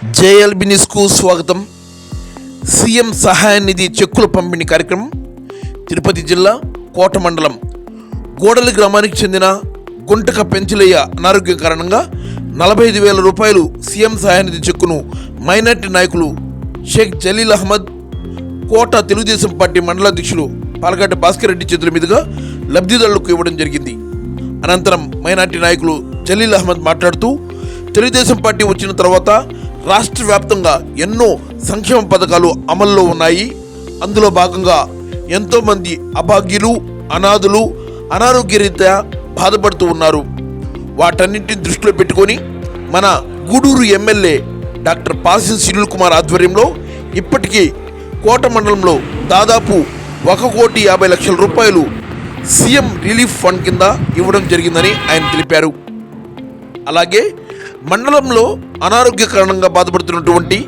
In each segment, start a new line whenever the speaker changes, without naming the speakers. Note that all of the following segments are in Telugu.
జేఎల్బి న్యూస్కు స్వాగతం. సీఎం సహాయ నిధి చెక్కుల పంపిణీ కార్యక్రమం తిరుపతి జిల్లా కోట మండలం. గోడలి గ్రామానికి చెందిన గుంటక పెంచులయ్య అనారోగ్యం కారణంగా నలభై ఐదు వేల రూపాయలు సీఎం సహాయ నిధి చెక్కును మైనార్టీ నాయకులు షేక్ జలీల్ అహ్మద్ కోట తెలుగుదేశం పార్టీ మండలాధ్యక్షులు పాలగడ్డ భాస్కర్ రెడ్డి చేతుల మీదుగా లబ్ధిదారులకు ఇవ్వడం జరిగింది. అనంతరం మైనార్టీ నాయకులు జలీల్ అహ్మద్ మాట్లాడుతూ తెలుగుదేశం పార్టీ వచ్చిన తర్వాత రాష్ట్ర వ్యాప్తంగా ఎన్నో సంక్షేమ పథకాలు అమల్లో ఉన్నాయి. అందులో భాగంగా ఎంతోమంది అభాగ్యులు అనాథులు అనారోగ్యరీత్యా బాధపడుతూ ఉన్నారు. వాటన్నింటిని దృష్టిలో పెట్టుకొని మన గూడూరు ఎమ్మెల్యే డాక్టర్ పాసిన్ సునీల్ కుమార్ ఆధ్వర్యంలో ఇప్పటికీ కోట మండలంలో దాదాపు ఒక కోటి యాభై లక్షల రూపాయలు సీఎం రిలీఫ్ ఫండ్ కింద ఇవ్వడం జరిగిందని ఆయన తెలిపారు. అలాగే మండలంలో అనారోగ్య కారణంగా బాధపడుతున్నటువంటి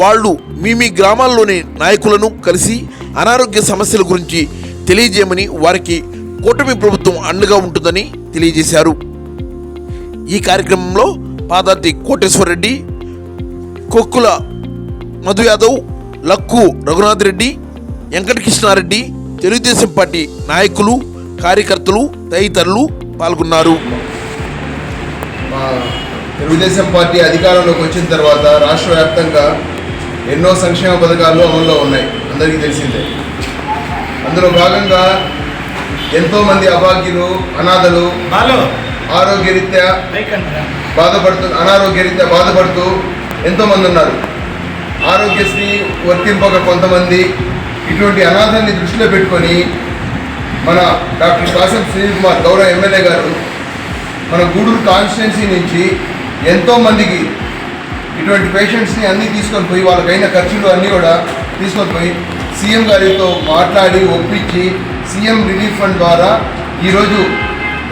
వాళ్ళు మీ మీ గ్రామాల్లోని నాయకులను కలిసి అనారోగ్య సమస్యల గురించి తెలియజేయమని వారికి కూటమి ప్రభుత్వం అండగా ఉంటుందని తెలియజేశారు. ఈ కార్యక్రమంలో పాదార్తి కోటేశ్వర రెడ్డి కొక్కుల మధు యాదవ్ లక్కు రఘునాథ్ రెడ్డి వెంకటకృష్ణారెడ్డి తెలుగుదేశం పార్టీ నాయకులు కార్యకర్తలు తదితరులు పాల్గొన్నారు.
మా తెలుగుదేశం పార్టీ అధికారంలోకి వచ్చిన తర్వాత రాష్ట్ర వ్యాప్తంగా ఎన్నో సంక్షేమ పథకాలు అమల్లో ఉన్నాయి. అందరికీ తెలిసిందే. అందులో భాగంగా ఎంతోమంది అభాగ్యులు అనాథలు ఆరోగ్యరీత్యా బాధపడుతూ అనారోగ్యరీత్యా బాధపడుతూ ఎంతోమంది ఉన్నారు. ఆరోగ్యశ్రీ వర్తింపక కొంతమంది ఇటువంటి అనాథాన్ని దృష్టిలో పెట్టుకొని మన డాక్టర్ కాసం సునీల్ కుమార్ గౌరవ ఎమ్మెల్యే గారు మన గూడూరు కాన్స్టిట్యున్సీ నుంచి ఎంతోమందికి ఇటువంటి పేషెంట్స్ని అన్నీ తీసుకొని పోయి వాళ్ళకైన ఖర్చులు అన్నీ కూడా తీసుకొని పోయి సీఎం గారితో మాట్లాడి ఒప్పించి సీఎం రిలీఫ్ ఫండ్ ద్వారా ఈరోజు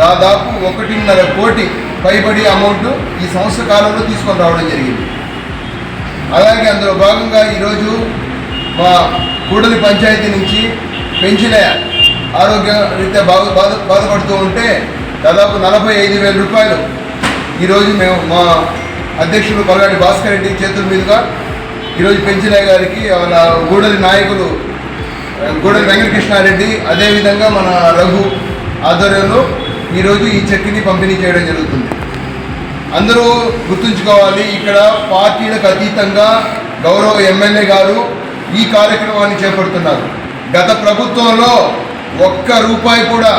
దాదాపు ఒకటిన్నర కోటి పైబడి అమౌంట్ ఈ సంవత్సర కాలంలో తీసుకొని రావడం జరిగింది. అలాగే అందులో భాగంగా ఈరోజు మా కూడలి పంచాయతీ నుంచి పెంచిన ఆరోగ్య రీత్యా బాధ బాధ బాధపడుతూ ఉంటే దాదాపు నలభై ఐదు వేల రూపాయలు. ఈరోజు మేము మా అధ్యక్షుడు పల్లాడి భాస్కర్ రెడ్డి చేతుల మీదుగా ఈరోజు పెంచినయ్య గారికి వాళ్ళ గూడలి నాయకులు గూడలి వెంకటకృష్ణారెడ్డి అదేవిధంగా మన రఘు ఆధ్వర్యంలో ఈరోజు ఈ చెక్ని పంపిణీ చేయడం జరుగుతుంది. అందరూ గుర్తుంచుకోవాలి ఇక్కడ పార్టీలకు అతీతంగా గౌరవ ఎమ్మెల్యే గారు ఈ కార్యక్రమాన్ని చేపడుతున్నారు. గత ప్రభుత్వంలో ఒక్క రూపాయి కూడా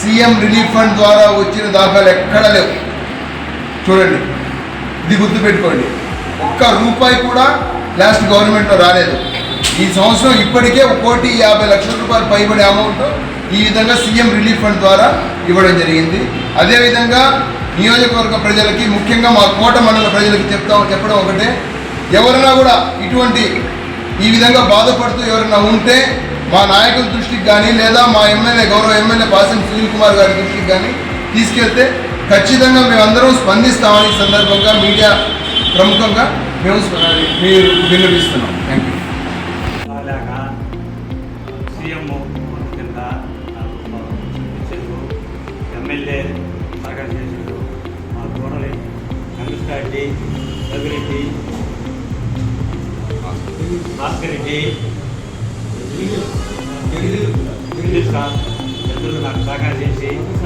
సీఎం రిలీఫ్ ఫండ్ ద్వారా వచ్చిన దాఖలు ఎక్కడా లేవు. చూడండి. ఇది గుర్తుపెట్టుకోండి. ఒక్క రూపాయి కూడా లాస్ట్ గవర్నమెంట్లో రాలేదు. ఈ సంవత్సరం ఇప్పటికే కోటి యాభై లక్షల రూపాయలు పైబడే అమౌంట్ ఈ విధంగా సీఎం రిలీఫ్ ఫండ్ ద్వారా ఇవ్వడం జరిగింది. అదేవిధంగా నియోజకవర్గ ప్రజలకి ముఖ్యంగా మా కోట మండల ప్రజలకి చెప్తాం చెప్పడం ఒకటే. ఎవరైనా కూడా ఇటువంటి ఈ విధంగా బాధపడుతూ ఎవరైనా ఉంటే మా నాయకుల దృష్టికి కానీ లేదా మా ఎమ్మెల్యే గౌరవ ఎమ్మెల్యే పాసం సునీల్ కుమార్ గారి దృష్టికి కానీ తీసుకెళ్తే ఖచ్చితంగా మేమందరం స్పందిస్తామని సందర్భంగా మీడియా ప్రముఖంగా మేము మీరు విన్నవిస్తున్నాం. థ్యాంక్ యూ
అలాగ ఎమ్మెల్యే సహకారం చేశారు మా కూడలి రఘురెడ్డి భాస్కర్ రెడ్డి నాకు సహకారం చేసి నాకు చెక్కు